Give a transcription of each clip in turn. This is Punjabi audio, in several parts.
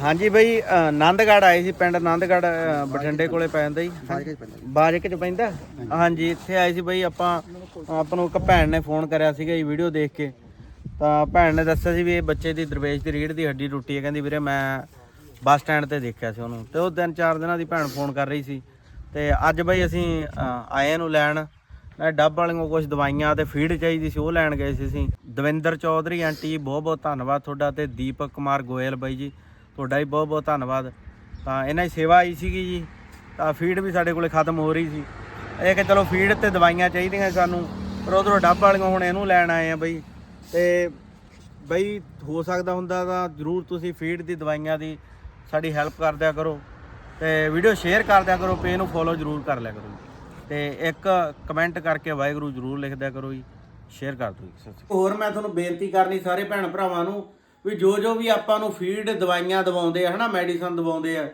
ਹਾਂਜੀ ਬਈ ਅ, ਆਨੰਦਗੜ੍ਹ ਆਏ ਸੀ ਪਿੰਡ ਆਨੰਦਗੜ੍ਹ ਅ, ਬਠਿੰਡੇ ਕੋਲੇ ਪੈ ਜਾਂਦਾ ਜੀ। ਬਾਜਕ ਚ ਪੈਂਦਾ ਹਾਂਜੀ। ਇੱਥੇ ਆਏ ਸੀ ਬਈ ਆਪਾਂ ਆਪਾਂ ਨੂੰ ਇੱਕ ਭੈਣ ਨੇ ਫੋਨ ਕਰਿਆ ਸੀਗਾ ਜੀ ਵੀਡੀਓ ਦੇਖ ਕੇ। ਤਾਂ ਭੈਣ ਨੇ ਦੱਸਿਆ ਸੀ ਵੀ ਇਹ ਬੱਚੇ ਦੀ ਦਰਵੇਸ਼ ਦੀ ਰੀੜ ਦੀ ਹੱਡੀ ਟੁੱਟੀ ਹੈ। ਕਹਿੰਦੀ ਵੀਰੇ ਮੈਂ ਬੱਸ ਸਟੈਂਡ ਤੇ ਦੇਖਿਆ ਸੀ ਉਹਨੂੰ। ਤੇ ਉਹ ਤਿੰਨ ਚਾਰ ਦਿਨਾਂ ਦੀ ਭੈਣ ਫੋਨ ਕਰ ਰਹੀ ਸੀ। ਤੇ ਅੱਜ ਬਈ ਅਸੀਂ ਆਏ ਨੂੰ ਲੈਣ। ਮੈਂ ਡੱਬ ਵਾਲੀਆਂ ਕੁਝ ਦਵਾਈਆਂ ਤੇ ਫੀਡ ਚਾਹੀਦੀ ਸੀ ਉਹ ਲੈਣ ਗਏ ਸੀ ਅਸੀਂ। ਦਵਿੰਦਰ ਚੌਧਰੀ ਆਂਟੀ ਬਹੁਤ ਬਹੁਤ ਧੰਨਵਾਦ ਤੁਹਾਡਾ। ਤੇ ਦੀਪਕ ਕੁਮਾਰ ਗੋਇਲ ਬਾਈ ਜੀ। ਤੁਹਾਡਾ ਵੀ ਬਹੁਤ ਬਹੁਤ ਧੰਨਵਾਦ। ਤਾਂ ਇਹਨਾਂ ਦੀ ਸੇਵਾ ਆਈ ਸੀਗੀ ਜੀ, ਤਾਂ ਫੀਡ ਵੀ ਸਾਡੇ ਕੋਲੇ ਖਤਮ ਹੋ ਰਹੀ ਸੀ। ਇਹ ਕਿ ਚਲੋ ਫੀਡ ਤੇ ਦਵਾਈਆਂ ਚਾਹੀਦੀਆਂ ਸਾਨੂੰ, ਪਰ ਉਧਰੋਂ ਡੱਬ ਵਾਲੀਆਂ ਹੁਣ ਇਹਨੂੰ ਲੈਣ ਆਏ ਆ ਬਈ। ਤੇ ਬਈ ਹੋ ਸਕਦਾ ਹੁੰਦਾ ਤਾਂ ਜਰੂਰ ਤੁਸੀਂ ਫੀਡ ਦੀ ਦਵਾਈਆਂ ਦੀ ਸਾਡੀ ਹੈਲਪ ਕਰ ਦਿਆ ਕਰੋ। ਤੇ ਵੀਡੀਓ ਸ਼ੇਅਰ ਕਰ ਦਿਆ ਕਰੋ ਪੇਜ ਨੂੰ ਫੋਲੋ ਜਰੂਰ ਕਰ ਲਿਆ ਕਰੋ। ਜੀ। ਤੇ ਇੱਕ ਕਮੈਂਟ ਕਰਕੇ ਵਾਹਿਗੁਰੂ ਜਰੂਰ ਲਿਖ ਦਿਆ ਕਰੋ ਜੀ। ਸ਼ੇਅਰ ਕਰ ਦਿਓ ਜੀ। ਹੋਰ ਮੈਂ ਤੁਹਾਨੂੰ ਬੇਨਤੀ ਕਰਨੀ ਸਾਰੇ ਭੈਣ ਭਰਾਵਾਂ ਨੂੰ ਵੀ ਜੋ ਜੋ ਵੀ ਆਪਾਂ ਨੂੰ ਫੀਡ ਦਵਾਈਆਂ ਦਵਾਉਂਦੇ ਆ, ਹਨਾ ਮੈਡੀਸਨ ਦਵਾਉਂਦੇ ਆ,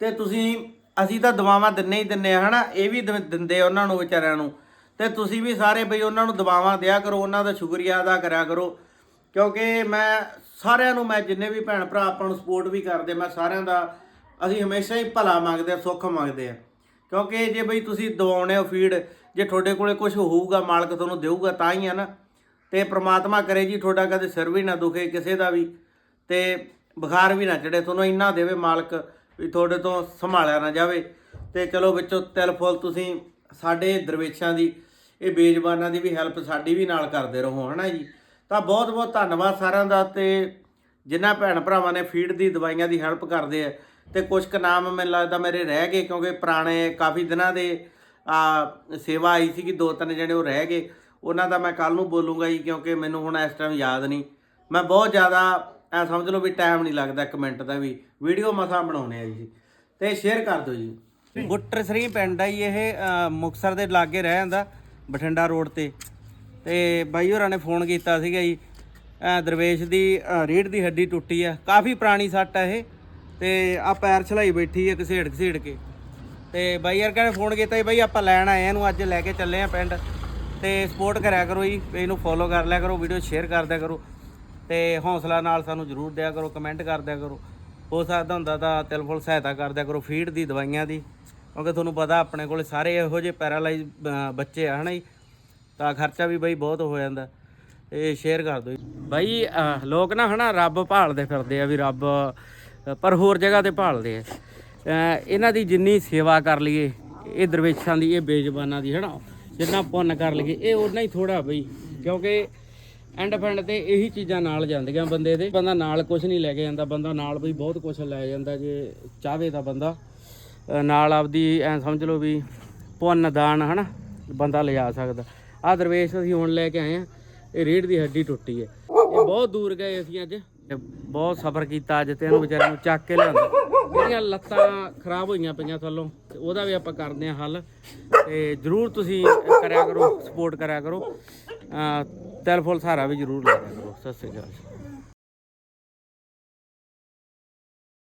ਤੇ ਤੁਸੀਂ, ਅਸੀਂ ਤਾਂ ਦਵਾਵਾਂ ਦਿੰਨੇ ਹੀ ਦਿੰਨੇ ਆ, ਹਨਾ, ਇਹ ਵੀ ਦਿੰਦੇ ਉਹਨਾਂ ਨੂੰ, ਵਿਚਾਰਿਆਂ ਨੂੰ। ਤੇ ਤੁਸੀਂ ਵੀ ਸਾਰੇ ਬਈ ਉਹਨਾਂ ਨੂੰ ਦਵਾਵਾਂ ਦਿਆ ਕਰੋ, ਉਹਨਾਂ ਦਾ ਸ਼ੁਕਰੀਆ ਅਦਾ ਕਰਿਆ ਕਰੋ। ਕਿਉਂਕਿ ਮੈਂ ਸਾਰਿਆਂ ਨੂੰ, ਮੈਂ ਜਿੰਨੇ ਵੀ ਭੈਣ ਭਰਾ ਆਪਾਂ ਨੂੰ ਸਪੋਰਟ ਵੀ ਕਰਦੇ, ਮੈਂ ਸਾਰਿਆਂ ਦਾ, ਅਸੀਂ ਹਮੇਸ਼ਾ ਹੀ ਭਲਾ ਮੰਗਦੇ ਆ, ਸੁੱਖ ਮੰਗਦੇ ਆ। ਕਿਉਂਕਿ ਜੇ ਬਈ ਤੁਸੀਂ ਦਵਾਉਣੇ ਹੋ ਫੀਡ ਜੇ ਤੁਹਾਡੇ ਕੋਲੇ ਕੁਝ ਹੋਊਗਾ, ਮਾਲਕ ਤੁਹਾਨੂੰ ਦੇਊਗਾ, ਤਾਂ ਹੀ ਆ ਨਾ। ਤੇ ਪ੍ਰਮਾਤਮਾ ਕਰੇ ਜੀ, ਤੁਹਾਡਾ ਕਦੇ ਸਿਰ ਵੀ ਨਾ ਦੁਖੇ, ਕਿਸੇ ਦਾ ਵੀ, ਤੇ ਬੁਖਾਰ ਵੀ ਨਾ ਚੜੇ ਤੁਹਾਨੂੰ ਇੰਨਾ ਦੇਵੇ ਮਾਲਕ ਵੀ ਤੁਹਾਡੇ ਤੋਂ ਸੰਭਾਲਿਆ ਨਾ ਜਾਵੇ। ਤੇ ਚਲੋ ਵਿੱਚੋਂ ਤਿਲ ਫੁੱਲ ਤੁਸੀਂ, ਸਾਡੇ ਦਰਵੇਸ਼ਾਂ ਦੀ, ਇਹ ਬੇਜ਼ਬਾਨਾਂ ਦੀ ਵੀ ਹੈਲਪ ਸਾਡੀ ਵੀ ਨਾਲ ਕਰਦੇ ਰਹੋ, ਹਨਾ ਜੀ? ਤਾਂ ਬਹੁਤ ਬਹੁਤ ਧੰਨਵਾਦ ਸਾਰਿਆਂ ਦਾ ਤੇ ਜਿਨ੍ਹਾਂ ਭੈਣ ਭਰਾਵਾਂ ਨੇ ਫੀਡ ਦੀ, ਦਵਾਈਆਂ ਦੀ ਹੈਲਪ ਕਰਦੇ ਆ, ਤੇ ਕੁਝ ਕੁ ਨਾਮ ਮੈਨੂੰ ਲੱਗਦਾ ਮੇਰੇ ਰਹਿ ਗਏ ਕਿਉਂਕਿ ਪੁਰਾਣੇ ਕਾਫੀ ਦਿਨਾਂ ਦੇ, ਆ, ਸੇਵਾ ਆਈ ਸੀ ਕਿ ਦੋ ਤਿੰਨ ਜਣੇ ਉਹ ਰਹਿ ਗਏ। ਉਹਨਾਂ ਦਾ ਮੈਂ ਕੱਲ ਨੂੰ ਬੋਲੂੰਗਾ ਜੀ ਕਿਉਂਕਿ ਮੈਨੂੰ ਹੁਣ ਇਸ ਟਾਈਮ ਯਾਦ ਨਹੀਂ। ਮੈਂ ਬਹੁਤ ਜ਼ਿਆਦਾ ਐ ਸਮਝ ਲਓ ਵੀ ਟਾਈਮ ਨਹੀਂ ਲੱਗਦਾ ਇੱਕ ਮਿੰਟ ਦਾ ਵੀ। ਵੀਡੀਓ ਮਸਾਂ ਬਣਾਉਣੇ ਆ ਜੀ। ਤੇ ਸ਼ੇਅਰ ਕਰ ਦਿਓ ਜੀ। ਗੁੱਟਰ ਸਰੀ ਪਿੰਡ ਆ ਜੀ ਇਹ ਅ, ਮੁਕਤਸਰ ਦੇ ਲਾਗੇ ਰਹਿ ਜਾਂਦਾ ਬਠਿੰਡਾ ਰੋਡ ਤੇ। ਤੇ ਬਾਈ ਹੋਰਾਂ ਨੇ ਫੋਨ ਕੀਤਾ ਸੀਗਾ ਜੀ ਦਰਵੇਸ਼ ਦੀ ਅ, ਰੀੜ੍ਹ ਦੀ ਹੱਡੀ ਟੁੱਟੀ ਆ। ਕਾਫੀ ਪੁਰਾਣੀ ਸੱਟ ਆ ਇਹ। ਤੇ ਆ ਪੈਰ ਛਲਾਈ ਬੈਠੀ ਆ ਘਸੇੜ ਘਸੇੜ ਕੇ। ਤੇ ਬਾਈ ਯਾਰ ਕਹਿੰਦੇ ਫੋਨ ਕੀਤਾ ਜੀ ਬਾਈ ਆਪਾਂ ਲੈਣ ਆਏ ਆ ਇਹਨੂੰ ਅੱਜ ਲੈ ਕੇ ਚੱਲੇ ਆ ਪਿੰਡ। ਤੇ ਸਪੋਰਟ ਕਰਿਆ ਕਰੋ ਜੀ ਪੇਜ ਨੂੰ ਫੋਲੋ ਕਰ ਲਿਆ ਕਰੋ ਵੀਡੀਓ ਸ਼ੇਅਰ ਕਰ ਦਿਆ ਕਰੋ ਤੇ ਹੌਸਲਾ ਨਾਲ ਸਾਨੂੰ ਜਰੂਰ ਦਿਆ ਕਰੋ ਕਮੈਂਟ ਕਰ ਦਿਆ ਕਰੋ। ਹੋ ਸਕਦਾ ਹੁੰਦਾ ਤਾਂ ਤਿਲ ਫੁੱਲ ਸਹਾਇਤਾ ਕਰ ਦਿਆ ਕਰੋ ਫੀਡ ਦੀ, ਦਵਾਈਆਂ ਦੀ, ਕਿਉਂਕਿ ਤੁਹਾਨੂੰ ਪਤਾ ਆਪਣੇ ਕੋਲੇ ਸਾਰੇ ਇਹੋ ਜਿਹੇ ਪੈਰਾਲਾਈਜ਼ ਬੱਚੇ ਆ, ਹਨਾ ਜੀ? ਤਾਂ ਖਰਚਾ ਵੀ ਬਾਈ ਬਹੁਤ ਹੋ ਜਾਂਦਾ ਇਹ ਸ਼ੇਅਰ ਕਰ ਦਿਓ ਜੀ। ਬਾਈ ਲੋਕ ਨਾ ਹਨਾ ਰੱਬ ਭਾਲਦੇ ਫਿਰਦੇ ਆ ਵੀ ਰੱਬ, ਪਰ ਹੋਰ ਜਗ੍ਹਾ ਤੇ ਭਾਲਦੇ ਆ। ਇਹਨਾਂ ਦੀ ਜਿੰਨੀ ਸੇਵਾ ਕਰ ਲਈਏ, ਇਹ ਦਰਵੇਸ਼ਾਂ ਦੀ, ਇਹ ਬੇਜ਼ਬਾਨਾਂ ਦੀ, ਹਨਾ? ਜਿੰਨਾ ਪੁੰਨ ਕਰ ਲਈਏ, ਇਹ ਉਨਾ ਹੀ ਥੋੜਾ ਬਈ, ਕਿਉਂਕਿ ਐਂਡ ਫੈਂਡ ਤੇ ਇਹੀ ਚੀਜ਼ਾਂ ਨਾਲ ਜਾਂਦੀਆਂ ਬੰਦੇ ਦੇ। ਬੰਦਾ ਨਾਲ ਕੁਝ ਨਹੀਂ ਲੈ ਕੇ ਜਾਂਦਾ, ਬੰਦਾ ਨਾਲ ਬਈ ਬਹੁਤ ਕੁਝ ਲੈ ਜਾਂਦਾ ਜੇ ਚਾਹਵੇ ਤਾਂ ਬੰਦਾ। ਨਾਲ ਆਪਦੀ ਐ ਸਮਝ ਲਓ ਵੀ ਪੁੰਨ, ਦਾਨ, ਹਨਾ, ਬੰਦਾ ਲਿਜਾ ਸਕਦਾ। ਆ ਦਰਵੇਸ਼ ਅਸੀਂ ਹੁਣ ਲੈ ਕੇ ਆਏ ਆ, ਇਹ ਰੀੜ ਦੀ ਹੱਡੀ ਟੁੱਟੀ ਹੈ। ਇਹ ਬਹੁਤ ਦੂਰ ਗਏ ਅਸੀਂ ਅੱਜ ਬਹੁਤ ਸਫ਼ਰ ਕੀਤਾ ਅੱਜ ਤੇ ਇਹਨੂੰ ਵਿਚਾਰੇ ਨੂੰ ਚੱਕ ਕੇ ਲਿਆਂਦਾ। ਜਿਹੜੀਆਂ ਲੱਤਾਂ ਖਰਾਬ ਹੋਈਆਂ ਪਈਆਂ ਥੱਲੋਂ ਉਹਦਾ ਵੀ ਆਪਾਂ ਕਰਦੇ ਆ ਹੱਲ। ਤੇ ਜਰੂਰ ਤੁਸੀਂ ਕਰਿਆ ਕਰੋ, ਸਪੋਰਟ ਕਰਿਆ ਕਰੋ। ਅਹ ਫੁੱਲ ਸਹਾਰਾ ਵੀ ਜਰੂਰ ਲਿਆ ਕਰੋ। ਸਤਿ ਸ੍ਰੀ ਅਕਾਲ